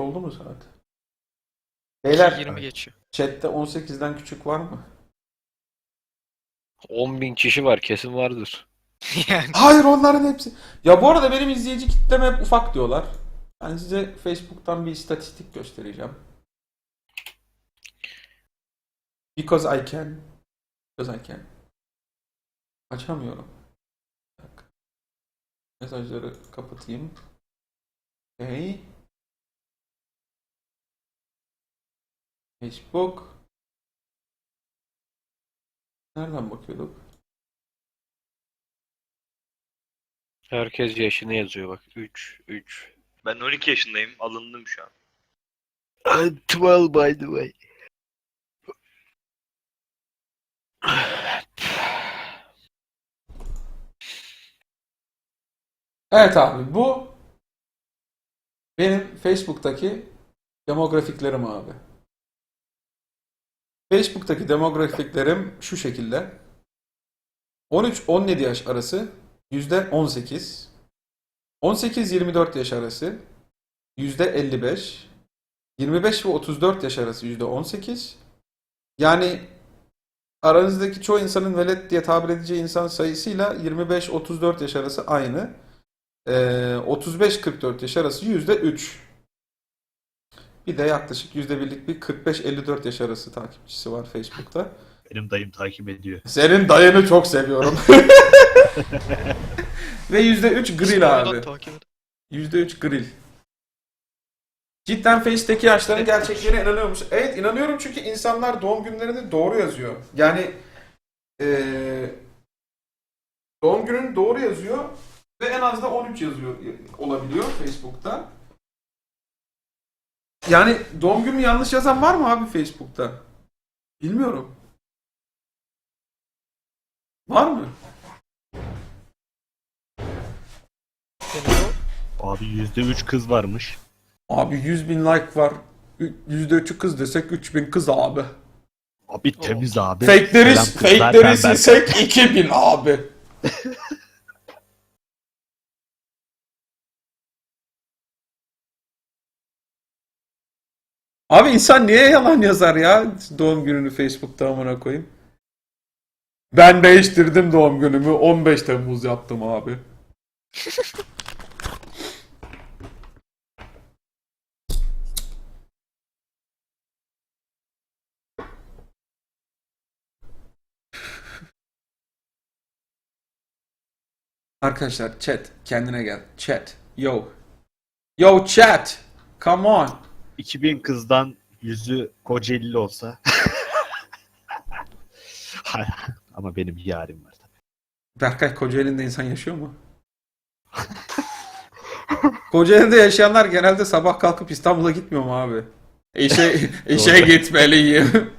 oldu mu saat? Beyler 20 geçiyor. chatte 18'den küçük var mı? 10 bin kişi var kesin vardır. yani Hayır onların hepsi. Ya bu arada benim izleyici kitlem hep ufak diyorlar. Ben size Facebook'tan bir istatistik göstereceğim. Because I can. Because I can. Açamıyorum. Mesajları kapatayım. Okay. Facebook. Nereden bakıyorduk? Herkes yaşını yazıyor bak. 3, 3. Ben 12 yaşındayım. Alındım şu an. 12 by the way. Evet abi bu benim Facebook'taki demografiklerim abi. Facebook'taki demografiklerim şu şekilde. 13-17 yaş arası %18. 18-24 yaş arası %55. 25 ve 34 yaş arası %18. Yani aranızdaki çoğu insanın velet diye tabir edeceği insan sayısıyla 25-34 yaş arası aynı. Ee, 35-44 yaş arası %3. Bir de yaklaşık %1'lik bir 45-54 yaş arası takipçisi var Facebook'ta. Benim dayım takip ediyor. Senin dayını çok seviyorum. Ve %3 grill abi. takip et. %3 grill. Cidden Face'teki yaşların gerçekliğine inanıyor musun? Evet inanıyorum çünkü insanlar doğum günlerini doğru yazıyor. Yani eee, doğum gününü doğru yazıyor ve en az da 13 yazıyor olabiliyor Facebook'ta. Yani doğum günü yanlış yazan var mı abi Facebook'ta? Bilmiyorum. Var mı? Abi %3 kız varmış. Abi 100 bin like var. Ü- %3'ü kız desek 3000 kız abi. Abi temiz abi. Fake'leri, Selam kızlar, fake'leri ben Berkay. silsek 2000 abi. Abi insan niye yalan yazar ya doğum gününü Facebook'ta amına koyayım? Ben değiştirdim doğum günümü 15 Temmuz yaptım abi. Arkadaşlar chat kendine gel. Chat. Yo. Yo chat. Come on. 2000 kızdan yüzü Kocaeli olsa. Ama benim yarim var tabii. Berkay Kocaeli'nde insan yaşıyor mu? Kocaeli'de yaşayanlar genelde sabah kalkıp İstanbul'a gitmiyor mu abi? İşe, işe gitmeliyim.